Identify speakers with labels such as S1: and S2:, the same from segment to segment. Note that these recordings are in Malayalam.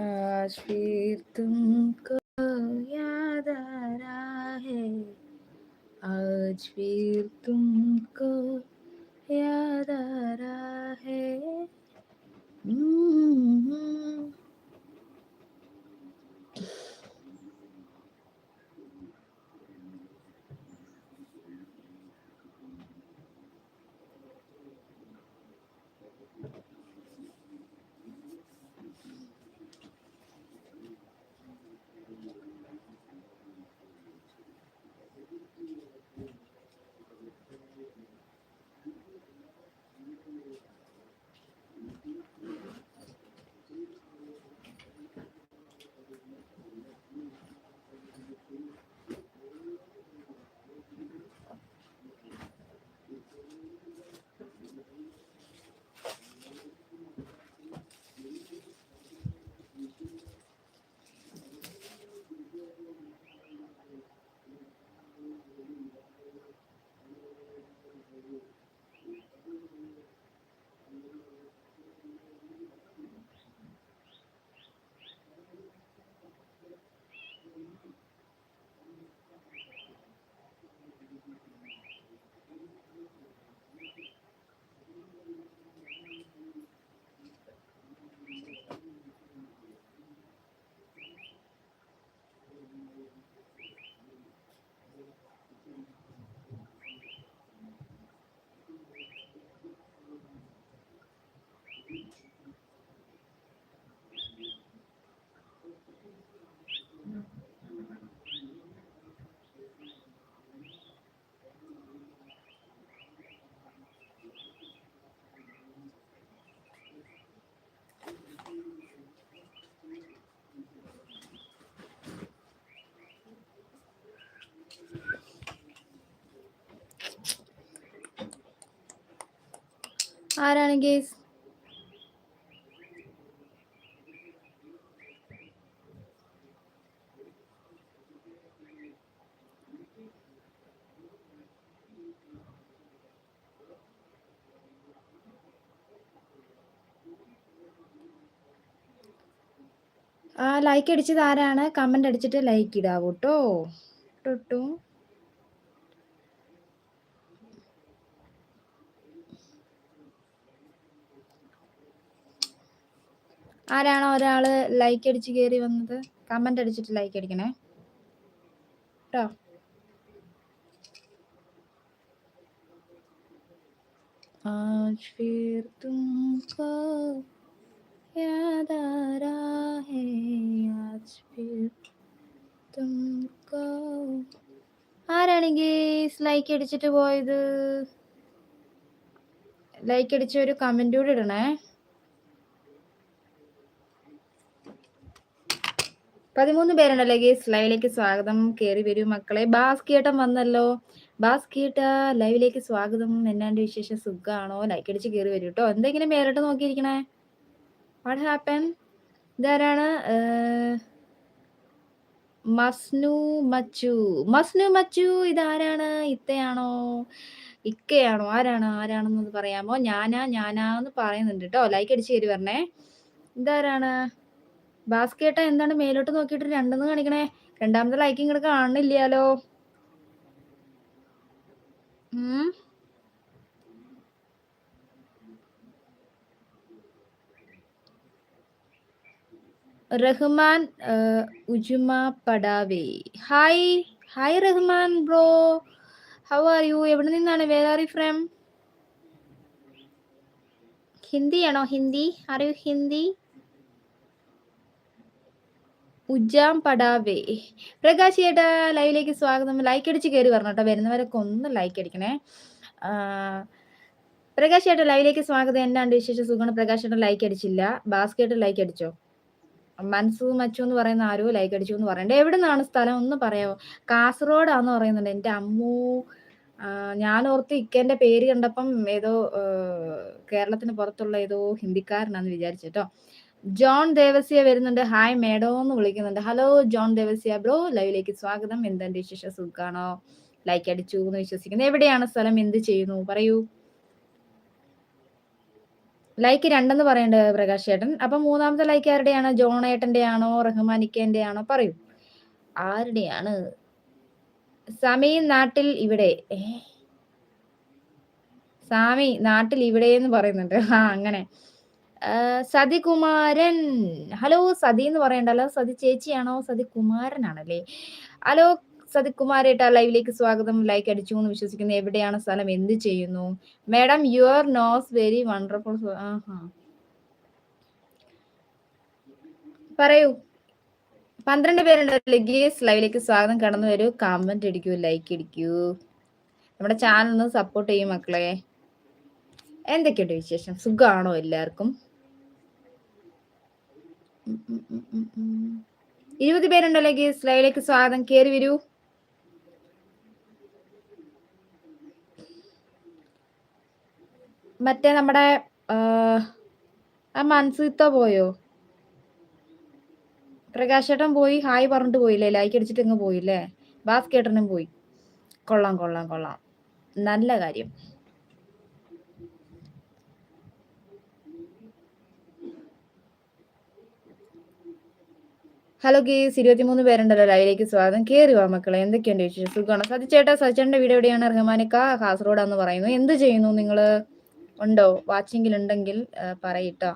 S1: आज फिर तुमको याद आ रहा है। आज फिर तुमको ആരാണ് ഗേസ് ലൈക്ക് അടിച്ചത് ആരാണ്? കമന്റ് അടിച്ചിട്ട് ലൈക്ക് ഇടാവൂ കേട്ടോ ആരാണോ ഒരാള് ലൈക്ക് അടിച്ച് കയറി വന്നത് കമന്റ് അടിച്ചിട്ട് ലൈക്ക് അടിക്കണേ കേട്ടോ आज फिर तुमको याद आ रहा है आज फिर तुमको ആരാണെങ്കിൽ ലൈക്ക് അടിച്ചിട്ട് പോയത് ലൈക്ക് അടിച്ച ഒരു കമന്റ് കൂടെ ഇടണേ പതിമൂന്ന് പേരുണ്ടല്ലേ ഗേസ് ലൈവിലേക്ക് സ്വാഗതം. കയറി വരൂ മക്കളെ. ബാസ്കേട്ടൻ വന്നല്ലോ. ബാസ്കിയേട്ട ലൈവിലേക്ക് സ്വാഗതം. എന്നാണ്ട് വിശേഷം? സുഖമാണോ ലൈക്ക് അടിച്ച് കയറി വരൂ കേട്ടോ എന്തെങ്കിലും പേരിട്ട് നോക്കിയിരിക്കണേ? വാട്ട് ഹാപ്പൻ ഇതാരാണ്? മസ്നു മച്ചു. മസ്നു മച്ചു ഇതാരാണ്? ഇത്തയാണോ? ഇക്കയാണോ? ആരാണ്? ആരാണെന്ന് പറയാമോ? ഞാനാ ഞാനാന്ന് പറയുന്നുണ്ട് കേട്ടോ ലൈക്ക് അടിച്ച് കയറി വരണേ. ഇതാരാണ്? ബാസ്കേട്ട എന്താണ് മേലോട്ട് നോക്കിയിട്ട് രണ്ടെന്ന് കാണിക്കണേ? രണ്ടാമത്തെ ലൈക്ക് ഇങ്ങോട്ട് കാണുന്നില്ലല്ലോ ഉം. റഹ്മാൻ ഉജുമ പടാവേ. Hi hi Rahman bro how are you എവിടെ നിന്നാണ്? വേർ ആർ യു ഫ്രം ഹിന്ദിയാണോ? ഹിന്ദി? Are you Hindi? ഉജാം പടാവേ. പ്രകാശ് ചേട്ടാ ലൈവിലേക്ക് സ്വാഗതം. ലൈക്ക് അടിച്ച് കയറി വരണം കേട്ടോ. വരുന്നവരൊക്കെ ഒന്ന് ലൈക്ക് അടിക്കണേ. പ്രകാശ് ചേട്ടാ ലൈവിലേക്ക് സ്വാഗതം. എന്നാണ്ട് വിശേഷം? സുഖമാണ്. പ്രകാശ് ചേട്ടൻ ലൈക്ക് അടിച്ചില്ല. ബാസ്കറ്റ് ലൈക്ക് അടിച്ചോ? മൻസു മച്ചു എന്ന് പറയുന്ന ആരോ ലൈക്ക് അടിച്ചു എന്ന് പറയണ്ടേ. എവിടെ നിന്നാണ് സ്ഥലം? ഒന്ന് പറയാമോ കാസർഗോഡാന്ന് പറയുന്നുണ്ട്. എന്റെ അമ്മു ഞാൻ ഓർത്ത് ഇക്കേന്റെ പേര് കണ്ടപ്പം ഏതോ കേരളത്തിന് പുറത്തുള്ള ഏതോ ഹിന്ദിക്കാരനാന്ന് വിചാരിച്ചിട്ടോ ജോൺ ദേവസ്യ വരുന്നുണ്ട്. ഹായ് മേഡോ എന്ന് വിളിക്കുന്നുണ്ട്. ഹലോ ജോൺ ദേവസ്യ ബ്രോ ലൈവിലേക്ക് സ്വാഗതം. എന്താണ് വിശേഷ? സുഖാണോ? ലൈക്ക് അടിച്ചു എന്ന് വിശ്വസിക്കുന്നു. എവിടെയാണ് സ്ഥലം? എന്ത് ചെയ്യുന്നു? പറയൂ. ലൈക്ക് രണ്ടെന്ന് പറയണ്ട് പ്രകാശ് ചേട്ടൻ. അപ്പൊ മൂന്നാമത്തെ ലൈക്ക് ആരുടെയാണ്? ജോൺ ഏട്ടന്റെ ആണോ റഹ്മാനിക്കേന്റെ ആണോ പറയൂ. ആരുടെയാണ്? സമീ നാട്ടിൽ ഇവിടെ. സാമി നാട്ടിൽ ഇവിടെ എന്ന് പറയുന്നുണ്ട്. ആ അങ്ങനെ. ആ, സതി കുമാരൻ. ഹലോ സതി എന്ന് പറയണ്ടല്ലോ സതി ചേച്ചിയാണോ? സതി കുമാരനാണല്ലേ? ഹലോ സതി കുമാരേട്ട ലൈവിലേക്ക് സ്വാഗതം. ലൈക്ക് അടിച്ചു എന്ന് വിശ്വസിക്കുന്നു. എവിടെയാണ് സ്ഥലം? എന്ത് ചെയ്യുന്നു? Madam your nose very wonderful പറയൂ. പന്ത്രണ്ട് പേരുണ്ടല്ലോ? ഗേസ് ലൈവിലേക്ക് സ്വാഗതം. കടന്നു വരൂ. കമന്റ് അടിക്കൂ ലൈക്ക് അടിക്കൂ. നമ്മുടെ ചാനൽ ഒന്ന് സപ്പോർട്ട് ചെയ്യും മക്കളെ. എന്തൊക്കെയുണ്ട് വിശേഷം? സുഖമാണോ എല്ലാവർക്കും. ഇരുപത് പേരുണ്ടല്ലോ ഗീസ് ലൈവിലേക്ക് സ്വാഗതം. കയറി വരൂ. മറ്റേ നമ്മുടെ ആ, ആ പോയോ? പ്രകാശേട്ടൻ പോയി. ഹായ് പറഞ്ഞിട്ട് പോയില്ലേ? ലൈക്ക് അടിച്ചിട്ട് ഇങ്ങ് പോയില്ലേ? ബാസ്കേട്ടനും പോയി. കൊള്ളാം കൊള്ളാം കൊള്ളാം. നല്ല കാര്യം. ഹലോ ഗീസ് ഇരുപത്തിമൂന്ന് പേരുണ്ടല്ലോ ലൈവിലേക്ക് സ്വാഗതം. കേറിവാ മക്കളെ എന്തൊക്കെയുണ്ട് വിശേഷം? സുഖമാണ്? സതിച്ചേട്ടാ സച്ചേട്ടന്റെ വീട് എവിടെയാണ്? റഹ്മാനിക്ക കാസർഗോഡാന്ന് പറയുന്നു. എന്ത് ചെയ്യുന്നു നിങ്ങൾ? ഉണ്ടോ? വാച്ചിങ്ങിൽ ഉണ്ടെങ്കിൽ പറയിട്ടോ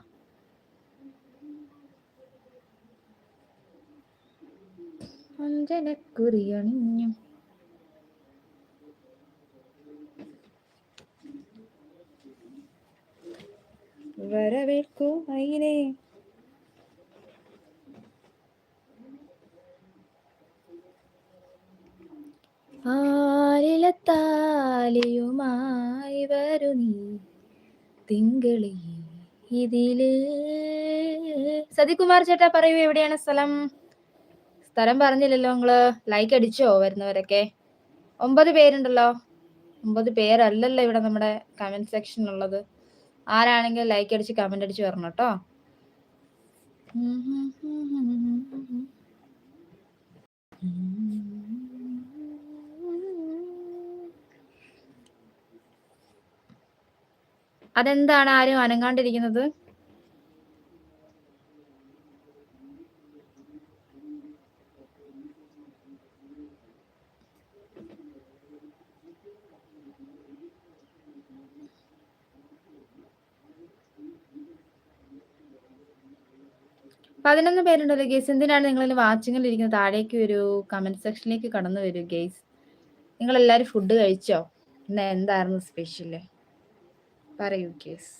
S1: മയിലേ. ആലിലത്താലിയുമായി വരു തിങ്കളി ഇതിലേ. സതികുമാർ ചേട്ടാ പറയൂ എവിടെയാണ് സ്ഥലം? സ്ഥലം പറഞ്ഞില്ലല്ലോ നിങ്ങൾ. ലൈക്ക് അടിച്ചോ വരുന്നവരൊക്കെ? ഒമ്പത് പേരുണ്ടല്ലോ. ഒമ്പത് പേരല്ലല്ലോ ഇവിടെ നമ്മുടെ കമന്റ് സെക്ഷൻ ഉള്ളത്. ആരാണെങ്കിലും ലൈക്ക് അടിച്ച് കമന്റ് അടിച്ച് വരണം കേട്ടോ. അതെന്താണ് ആരും അനങ്ങാണ്ടിരിക്കുന്നത്? പതിനൊന്ന് പേരുണ്ടല്ലോ ഗേസ് എന്തിനാണ് നിങ്ങൾ വാച്ചിങ്ങിൽ ഇരിക്കുന്നത്? താഴേക്ക് വരൂ കമന്റ് സെക്ഷനിലേക്ക് കടന്നു വരൂ ഗേസ് നിങ്ങൾ എല്ലാരും ഫുഡ് കഴിച്ചോ? ഇന്ന് എന്തായിരുന്നു സ്പെഷ്യൽ പറയൂ ഗേസ്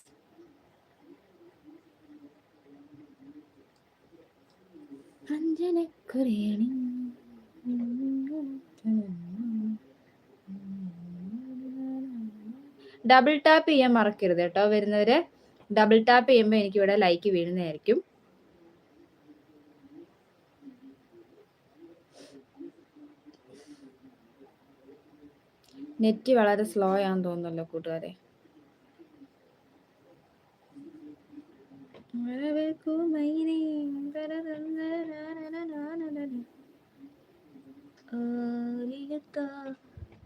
S1: അഞ്ജനക്കുറിയണി ഡബിൾ ടാപ്പ് ചെയ്യാൻ മറക്കരുത് കേട്ടോ വരുന്നവര്. ഡബിൾ ടാപ്പ് ചെയ്യുമ്പോൾ എനിക്ക് ഇവിടെ ലൈക്ക് വീഴുന്നതായിരിക്കും. നെറ്റ് വളരെ സ്ലോ ആണെന്ന് തോന്നുന്നല്ലോ കൂട്ടുകാരെ.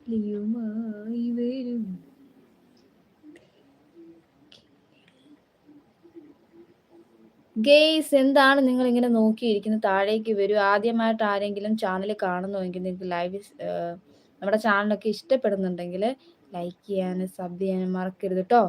S1: ലിയുമായി വരും ഗെയ്സ് എന്താണ് നിങ്ങൾ ഇങ്ങനെ നോക്കിയിരിക്കുന്നത് താഴേക്ക് വരൂ ആദ്യമായിട്ട് ആരെങ്കിലും ചാനൽ കാണുന്നുവെങ്കിൽ നിങ്ങൾക്ക് ലൈവ് നമ്മുടെ ചാനലൊക്കെ ഇഷ്ടപ്പെടുന്നുണ്ടെങ്കിൽ ലൈക്ക് ചെയ്യാനും സബ് ചെയ്യാനും മറക്കരുത് കേട്ടോ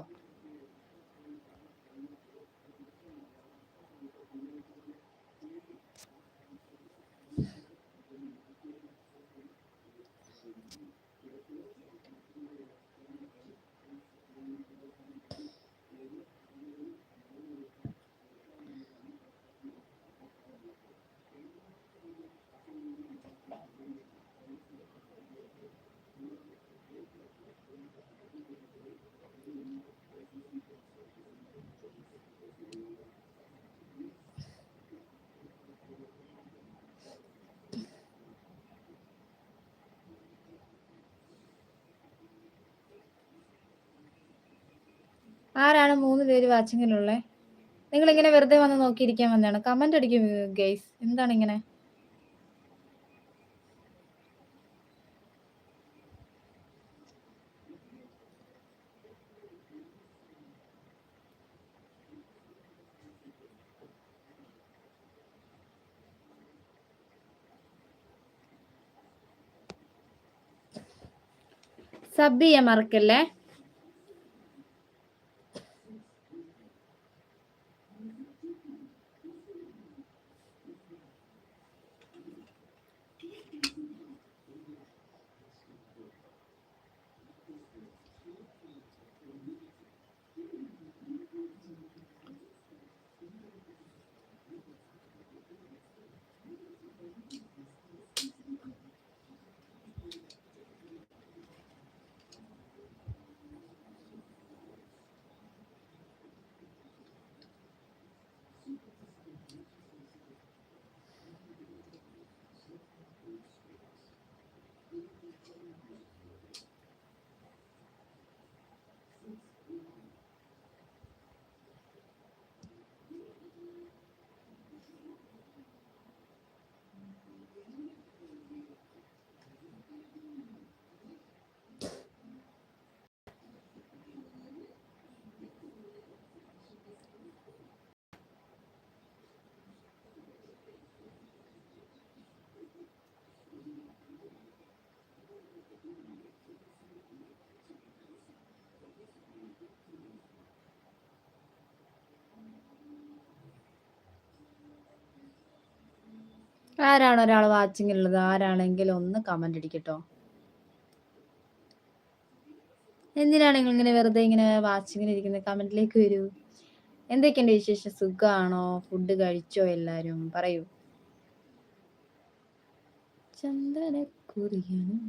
S1: ആരാണ് മൂന്ന് പേര് വാച്ചിങ്ങിലുള്ളത് നിങ്ങളിങ്ങനെ വെറുതെ വന്ന് നോക്കിയിരിക്കാൻ വന്നതാണ്. കമന്റ് അടിക്കും ഗെയ്സ് എന്താണ് ഇങ്ങനെ? സബ് ചെയ്യാൻ മറക്കല്ലേ? ആരാണ് ഒരാൾ വാച്ചിങ് വാച്ചിങ്ങിലുള്ളത്? ആരാണെങ്കിലും ഒന്ന് കമന്റ് അടിക്കട്ടോ. എന്തിനാണ് നിങ്ങൾ ഇങ്ങനെ വെറുതെ ഇങ്ങനെ വാച്ചിങ്ങിന് ഇരിക്കുന്നത്? കമന്റിലേക്ക് വരൂ. എന്തൊക്കെയുണ്ട് വിശേഷം? സുഖമാണോ ഫുഡ് കഴിച്ചോ എല്ലാരും? പറയൂ. ചന്ദനക്കുറിയനും